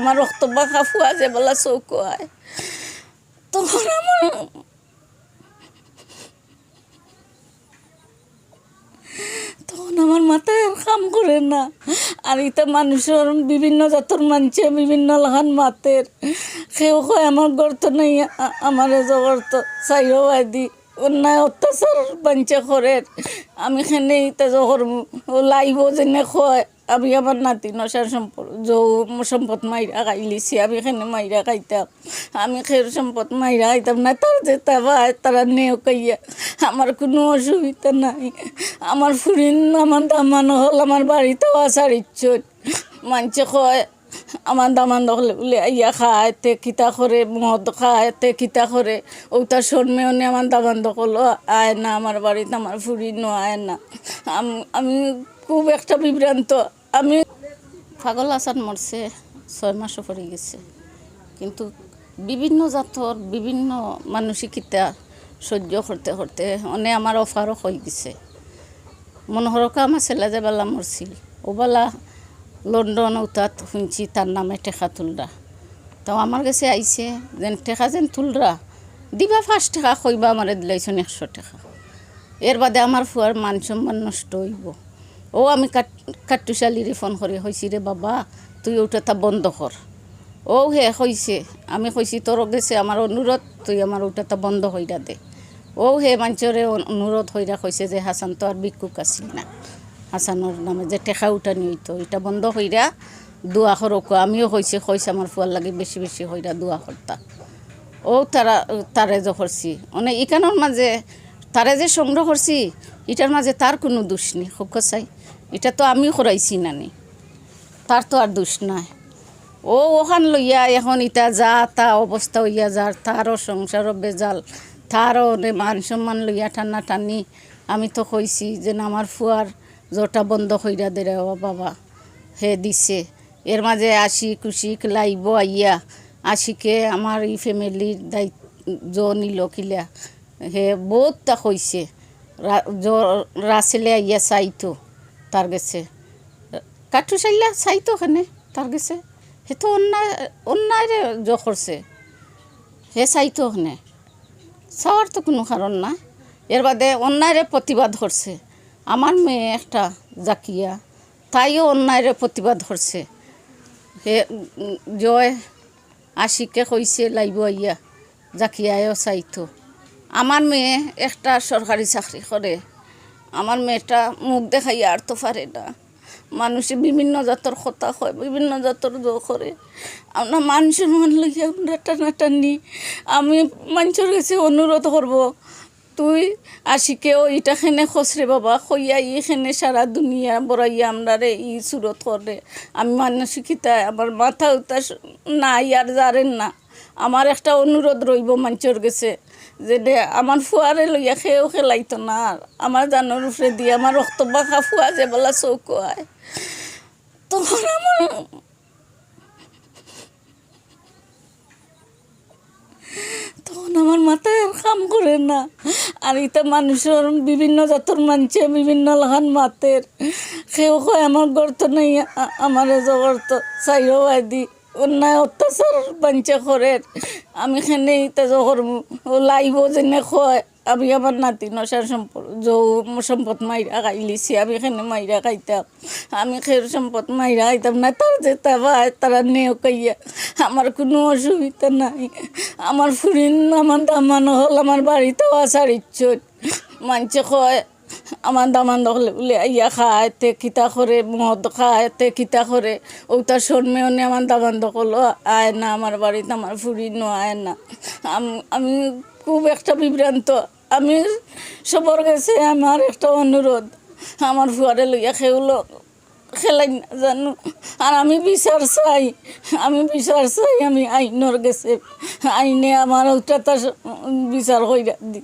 আমার রক্ত বাঁকা ফুয়া যে বলা চৌক হয়। তখন আমার তখন আমার মাথায় আর কাম করে না। আর ইতা মানুষের বিভিন্ন জাতর মানছে বিভিন্ন লাহান মাতের। সেও কয়, আমার গর্ত নাই আমার জগর তো চাইও আদি অন্যায় অত্যাচার বাঞ্চে করে আমি খেনে ইতা জগর লাইব যেনে কয়, আমি আমার নাতি নশার সম্পদ যৌ সম্পদ মাইরা খাইলিছি, আমি এখানে মাইরা খাইতাম। আমি খের সম্পদ মাইরা খাইতাম, না তার যে তারা নেও কাইয়া আমার কোনো অসুবিধা নাই। আমার ফুরিন, আমার দামান হল, আমার বাড়িতেও আসার ইচ্ছুক মানছে কয়, আমার দামান হলে বলে ইয়া খায়, তে কিতা করে মদ খায়, তে কিতা করে ওটা শর্মেও আমার দামান দখল আয় না আমার বাড়িতে, আমার ফুরিনও আয় না। আমি খুব একটা বিভ্রান্ত। আমি পাগল আসান মরছে, ছয় মাসও পরে গেছে। কিন্তু বিভিন্ন জাতর, বিভিন্ন মানসিকতা সহ্য করতে করতে অনেক আমার অফারও হয়ে গেছে। মনোহরকা আমার ছেলে যে বেলা মরছিল। ও বেলা লন্ডন উতাত শুনছি তার নামে টেকা তুলরা। তাও আমার কাছে আইছে, যেন টেকা যেন তুলরা। দিবা ফার্স্ট টাকা, কইবা আমার দিলাইছেন একশো টাকা। এর বাদে আমার ফুয়ার মান সম্মান নষ্ট হইব। ও আমি কাট কাট্টুশালিরে ফোন করে হয়েছি রে বাবা, তুই ওটা বন্ধ কর ও হে কইছে আমি কইছি তোর গেছে আমার অনুরোধ তুই আমার ওটা বন্ধ হইরা দে। ও হে মানুষরে অনুরোধ হইরা কইছে যে হাসান তো আর ভিক্ষুক আসিল না। হাসানোর নামে যে টেকা উঠানি হইতো এটা বন্ধ হইরা দোয়া করক আমিও কইছে কইছে আমার ফুয়ার লাগে বেশি বেশি হইরা দোয়া করতা ও তারা তারে যে করছি অনেক ইকানোর মাঝে তারে যে সংগ্রহ করছি, এটার মাঝে তার কোনো দোষ নেই, খুব চাই এটা তো আমি করাইছি নানি তার তো আর দোষ নাই। ও ওখান লইয়া এখন ইটা যা তা অবস্থা হইয়া যার, তারও সংসারও বেজাল, তারও নে মান সম্মান লইয়া টানা টানি। আমি তো কইছি যে না, আমার ফুয়ার জোটা বন্ধ হইরা দে ও বাবা, হে দিছে। এর মাঝে আশি কুশিক, লাইব আইয়া, আশিকে আমার এই ফ্যামিলির দায়িত্ব নিল কিলা। হে বহুতটা কইছে রাসেলে আইয়া চাইতো, তার গেছে কাঠু চাইলা চাইতো ওখানে তার গেছে হে তো অন্যায় অন্যায় রে জ করছে হে চাইতো ওখানে চাওয়ার তো কোনো কারণ না এর বাদে অন্যায়রে প্রতিবাদ করছে আমার মেয়ে একটা জাকিয়া, তাইও অন্যায়রে প্রতিবাদ করছে হে জয় আশিকে কইছে লাইব আইয়া। জাকিয়ায়ও চাইতো। আমার মেয়ে একটা সরকারি চাকরি করে। আমার মেয়েটা মুখ দেখাই আর তো পারে না। মানুষে বিভিন্ন জাতর কথা হয় বিভিন্ন জাতর জ করে। আমরা মানুষের মন লইয়া আমরা টানাটানি। আমি মানুষের কাছে অনুরোধ করব, তুই আশিকেও ইটা খেনে খসরে বাবা খইয়া ই খেনে সারা দুনিয়া বড়াইয়া আমরা রে ই সুরত করে। আমি মানসিকতা আমার মাথা উতা নাই আর জারেন না। আমার একটা অনুরোধ রইব মানুষের কাছে, যে আমার ফুয়ারে লইয়া খেয়েও খেলাইতো না। আমার জানোর উপরে দিয়ে আমার রক্ত বাঁকা ফুয়া যে বলা চৌক হয়। তখন আমার তখন আমার মাথায় আর কাম করে না। আর ইতা মানুষের বিভিন্ন জাতর মানছে বিভিন্ন লাহান মাতের। সেও কয়, আমার গর্ত নাই আমার জগর তো চাইও আদি অন্যায় অত্যাচার বাঞ্চে করে আমি খেনে ইতা জগর লাইব যেনে কয়। আমি আমার নাতি নশার সম্পদ, যৌ সম্পদ মাইরা খাইলিছি আমি সেনে মাইরা খাইতাম আমি খের সম্পদ মাইরা খাইতাম না তার যে তাবা তারা নেও কাইয়া আমার কোনো অসুবিধা নাই। আমার ফুরিন আমার দামান হল আমার বাড়িতেও আসার ইচ্ছুক মানছে কয় আমার দামান দখলে বলে ইয়া খায়, তে কিতা করে, মদ খায়, তে কিতা করে। ওটা শর্মেও নে আমার দামান দখল আয় না, আমার বাড়িতে আমার ফুরিনও আয় না। আম- খুব একটা বিভ্রান্ত। আমি সবার গেছে আমার একটা অনুরোধ, আমার ফুয়ারে লইয়া খেউলো খেলাই না জানো। আর আমি বিচার চাই, আমি বিচার চাই, আমি আইনর গেছে আইনে আমার ওটা তার বিচার হইয়া দি